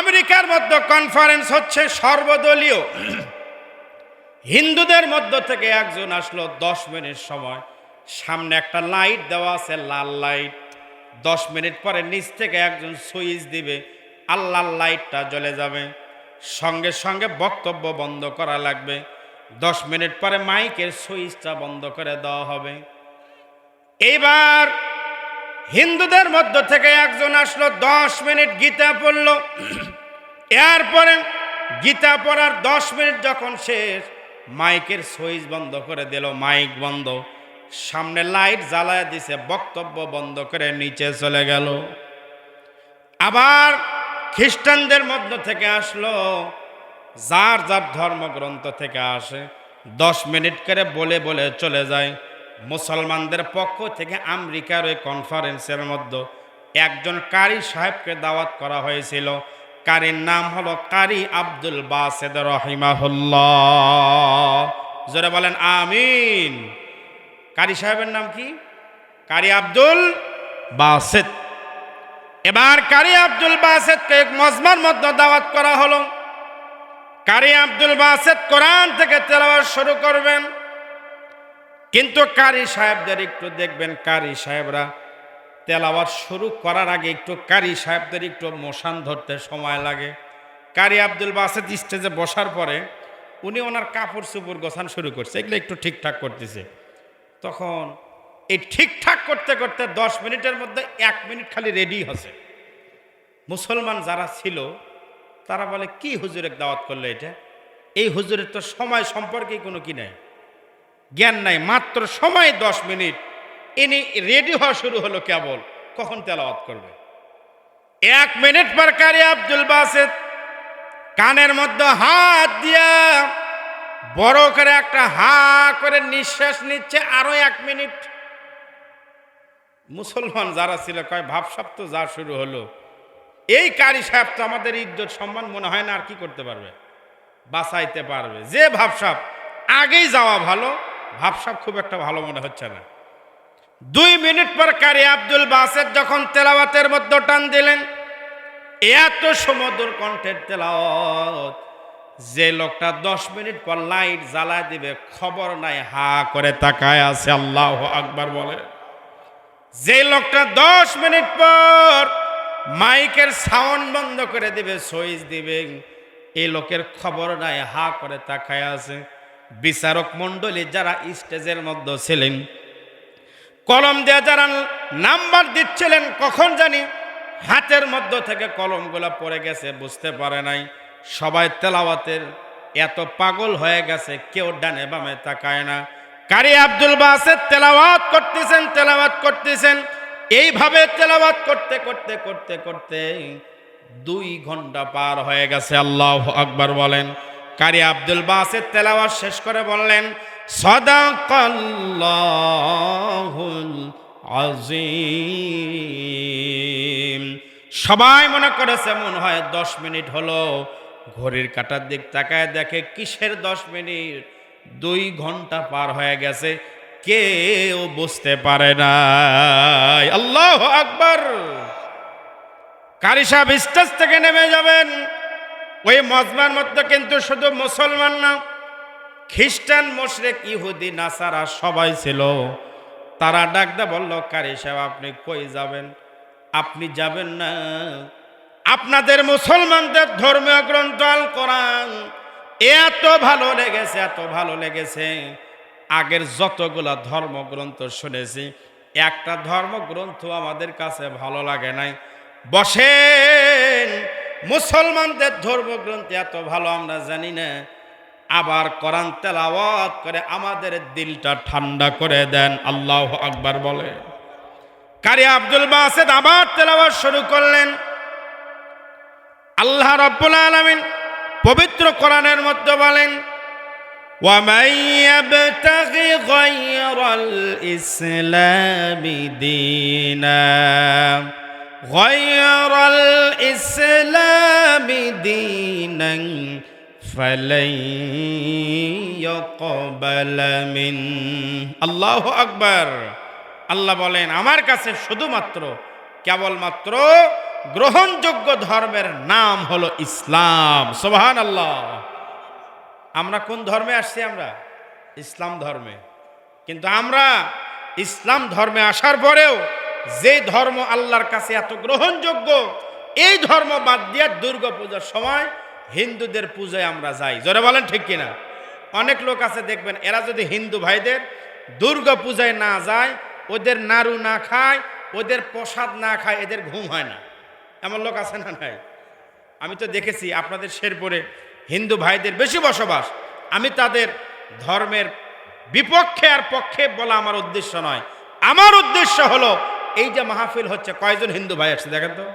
আমেরিকার মধ্যে কনফারেন্স হচ্ছে সর্বদলীয়। হিন্দুদের মধ্য থেকে একজন আসলো, দশ মিনিট সময়। সামনে একটা লাইট দেওয়া আছে, লাল লাইট দশ মিনিট পরে নিচ থেকে একজন সুইচ দিবে আল্লাহ লাইটটা জ্বলে যাবে। সঙ্গে সঙ্গে বক্তব্য বন্ধ করা লাগবে। দশ মিনিট পরে মাইকের সুইচটা বন্ধ করে দেওয়া হবে। এইবার হিন্দুদের মধ্য থেকে একজন আসলো, দশ মিনিট গীতা পড়ল। এরপরে গীতা পড়ার দশ মিনিট যখন শেষ, মাইকের সুইচ বন্ধ করে দিল, মাইক বন্ধ। সামনে লাইট জ্বালায় দিছে, বক্তব্য বন্ধ করে নিচে চলে গেল। আবার খ্রিস্টানদের মধ্য থেকে আসলো, যার যার ধর্মগ্রন্থ থেকে আসে, দশ মিনিট করে বলে বলে চলে যায়। মুসলমানদের পক্ষ থেকে আমেরিকার ওই কনফারেন্সের মধ্যে একজন কারি সাহেবকে দাওয়াত করা হয়েছিল। কারির নাম হলো কারি আব্দুল বাসেদ রহিমাহুল্লাহ। জোরে বলেন, আমিন। কারি সাহেবের নাম কি? কারি আব্দুল বাসেদ। এবার কারি আব্দুল বাসেদকে এক মজমার মধ্যে দাওয়াত করা হলো। কারি আব্দুল বাসেদ কোরআন থেকে তেলাওয়াত শুরু করবেন। কিন্তু কারি সাহেবদের একটু দেখবেন, কারি সাহেবরা তেলাওয়াত শুরু করার আগে একটু কারি সাহেবদের একটু মশান ধরতে সময় লাগে। কারি আব্দুল বাসেদ স্টেজে বসার পরে উনি ওনার কাপড় চুপড় গোছান শুরু করছে, এগুলো একটু ঠিকঠাক করতেছে। তখন এই ঠিকঠাক করতে করতে দশ মিনিটের মধ্যে এক মিনিট খালি রেডি হচ্ছে। মুসলমান যারা ছিল, তারা বলে, কি হুজুরের দাওয়াত করলে এটা? এই হুজুরের তো সময় সম্পর্কে কোনো কি নাই। জ্ঞান নাই, মাত্র সময় দশ মিনিট। ইনি রেডি হওয়া শুরু হলো কেবল। কখন তেলাওয়াত করবে? এক মিনিট পর কারি আব্দুল বাসেদ কানের মধ্যে হাত দিয়া বড় করে একটা হা করে নিঃশ্বাস নিচ্ছে, আরও এক মিনিট। মুসলমান যারা ছিল কয় ভাবসাব তো যা শুরু হলো। এই কারি সাহেব তো আমাদের ইজ্জত, সম্মান মনে হয় না আর কি করতে পারবে? বাঁচাইতে পারবে। যে ভাবসাব আগেই যাওয়া ভালো ভাবসাব খুব একটা ভালো মনে হচ্ছে না। দুই মিনিট পর কারি আব্দুল বাসের যখন তেলাওয়াতের মধ্যে টান দিলেন, এত সমুদ্র কণ্ঠের তেলাওয়াত, যে লোকটা দশ মিনিট পর লাইট জ্বালা দিবে, খবর নাই, হা করে তাকায় আছে, আল্লাহ আকবার বলে। যে লোকটা দশ মিনিট পর মাইকের সাউন্ড বন্ধ করে দিবে, সুইচ দিবে এই লোকের খবর নাই, হা করে তাকায় আছে। বিচারক মণ্ডলী যারা স্টেজের মধ্যে ছিলেন, কলম দিয়ে যারা নাম্বার দিচ্ছিলেন, কখন জানি হাতের মধ্য থেকে কলমগুলো পড়ে গেছে, বুঝতে পারে নাই। সবাই তেলাওয়াতের এত পাগল হয়ে গেছে, কেউ ডানে বামে তাকায় না। কারি আব্দুল বাসের তেলাওয়াত করতেছেন তেলাওয়াত করতেছেন। এইভাবে তেলাওয়াত করতে করতে করতে করতে দুই ঘণ্টা পার হয়ে গেছে, আল্লাহ আকবার বলেন। কারি আব্দুল বাসের তেলাওয়াত শেষ করে বললেন, সদাকাল্লাহুল আজিম সবাই মনে করেছে, মনে হয় দশ মিনিট হলো। ঘড়ির কাটার দিক তাকায় দেখে কিসের দশ মিনিট? দুই ঘণ্টা পার হয়ে গেছে, কেউ বুঝতে পারে না আল্লাহ আকবর। কারি সাহেব স্টেজ থেকে নেমে যাবেন। ওই মজমার মধ্যে কিন্তু শুধু মুসলমান না, খ্রিস্টান, মোশরেক, ইহুদি, নাসারা সবাই ছিল। তারা ডাকদা বলল, কারি সাহেব, আপনি কই যাবেন? আপনি যাবেন না। আপনাদের মুসলমানদের ধর্মীয় গ্রন্থ আল কোরআন এত ভালো লেগেছে, এত ভালো লেগেছে। আগের যতগুলা ধর্মগ্রন্থ শুনেছি, একটা ধর্মগ্রন্থ আমাদের কাছে ভালো লাগে নাই। বসেন মুসলমানদের ধর্মগ্রন্থ এত ভালো আমরা জানি না আবার কোরআন তেলাওয়াত করে আমাদের দিলটা ঠান্ডা করে দেন আল্লাহ আকবার বলে কারি আব্দুল বাসেদ আবার তেলাওয়াত শুরু করলেন আল্লাহ রব্বুল আলামিন পবিত্র কোরআনের মধ্যে বলেন ومن يبتغ غير الإسلام دينا غير الإسلام دينا فلن يقبل من আল্লাহ আকবার আল্লাহ বলেন আমার কাছে শুধুমাত্র কেবলমাত্র গ্রহণযোগ্য ধর্মের নাম হলো ইসলাম সোহান আল্লাহ আমরা কোন ধর্মে আসছি আমরা ইসলাম ধর্মে কিন্তু আমরা ইসলাম ধর্মে আসার পরেও যে ধর্ম আল্লাহর কাছে এত গ্রহণযোগ্য, এই ধর্ম বাদ দিয়ে দুর্গা পূজার সময় হিন্দুদের পূজায় আমরা যাই। জোরে বলেন ঠিক কিনা? অনেক লোক আছে, দেখবেন, এরা যদি হিন্দু ভাইদের দুর্গা পূজায় না যায়, ওদের নাড়ু না খায়, ওদের প্রসাদ না খায়, এদের ঘুম হয় না। এমন লোক আছে না নাই? আমি তো দেখেছি, আপনাদের শেরপুরে হিন্দু ভাইদের বেশি বসবাস। আমি তাদের ধর্মের বিপক্ষে আর পক্ষে বলা আমার উদ্দেশ্য নয়। আমার উদ্দেশ্য হলো এই যে মাহফিল হচ্ছে। কয়জন হিন্দু ভাই আসছে দেখেন তো?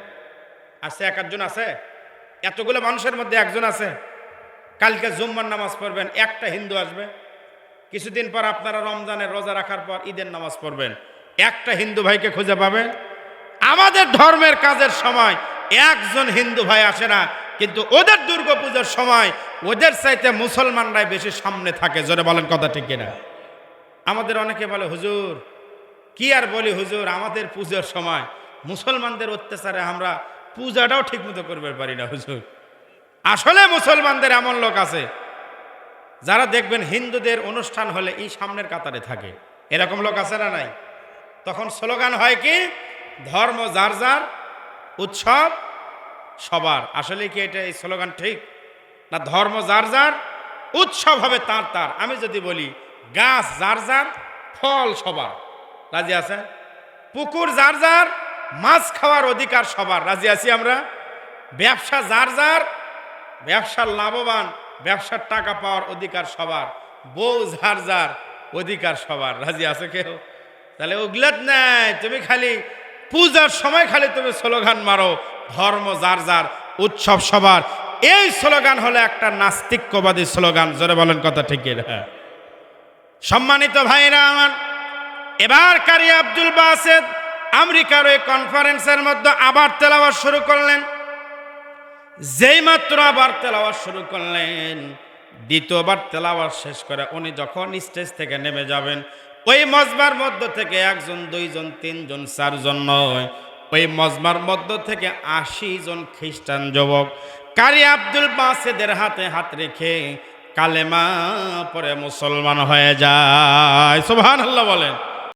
আছে এক একজন আছে? এতগুলো মানুষের মধ্যে একজন আছে। কালকে জুম্মার নামাজ পড়বেন, একটা হিন্দু আসবে। কিছুদিন পর আপনারা রমজানের রোজা রাখার পর ঈদের নামাজ পড়বেন। একটা হিন্দু ভাইকে খুঁজে পাবেন। আমাদের ধর্মের কাজের সময় একজন হিন্দু ভাই আসে না, কিন্তু ওদের দুর্গাপূজার সময় ওদের চাইতে মুসলমানরাই বেশি সামনে থাকে। জোরে বলেন কথা ঠিক কিনা? আমাদের অনেকে বলে, হুজুর কি আর বলি হুজুর, আমাদের পুজোর সময় মুসলমানদের অত্যাচারে আমরা পূজাটাও ঠিকমতো করতে পারি না হুজুর। আসলে মুসলমানদের এমন লোক আছে, যারা দেখবেন হিন্দুদের অনুষ্ঠান হলে এই সামনের কাতারে থাকে। এরকম লোক আছে না নাই? তখন স্লোগান হয় কি? ধর্ম যার যার, উৎসব সবার। আসলে কি এটা এই স্লোগান ঠিক? না ধর্ম যার যার, উৎসব হবে তার তার। আমি যদি বলি গাছ যার যার, ফল সবার। রাজি আছে? পুকুর যার যার, মাছ খাওয়ার অধিকার সবার। রাজি আছি আমরা? ব্যবসা যার যার, ব্যবসার লাভবান, ব্যবসার টাকা পাওয়ার অধিকার সবার। বউ যার যার, অধিকার সবার। রাজি আছে কেউ? তাহলে ওগুলাত নাই, তুমি খালি পূজার সময় খালি তুমি স্লোগান মারো, ধর্ম যার যার, উৎসব সবার। এই স্লোগান হলো একটা নাস্তিক্যবাদী স্লোগান, জোরে বলেন কথা ঠিক হ্যাঁ সম্মানিত ভাইরা আমার এবার কারি আব্দুল বাসেদ আমেরিকার ওই কনফারেন্সের মধ্যে আবার তেলাওয়াত শুরু করলেন। যেই মাত্র আবার তেলাওয়াত শুরু করলেন, দ্বিতীয়বার তেলাওয়াত শেষ করে উনি যখন স্টেজ থেকে নেমে যাবেন, ওই মজমার মধ্য থেকে একজন, দুইজন, তিনজন, চারজন নয়, ওই মজমার মধ্য থেকে আশি জন খ্রিস্টান যুবক কারি আব্দুল বাসেদের হাতে হাত রেখে কালেমা পরে মুসলমান হয়ে যায়। আল্লাহ বলেন।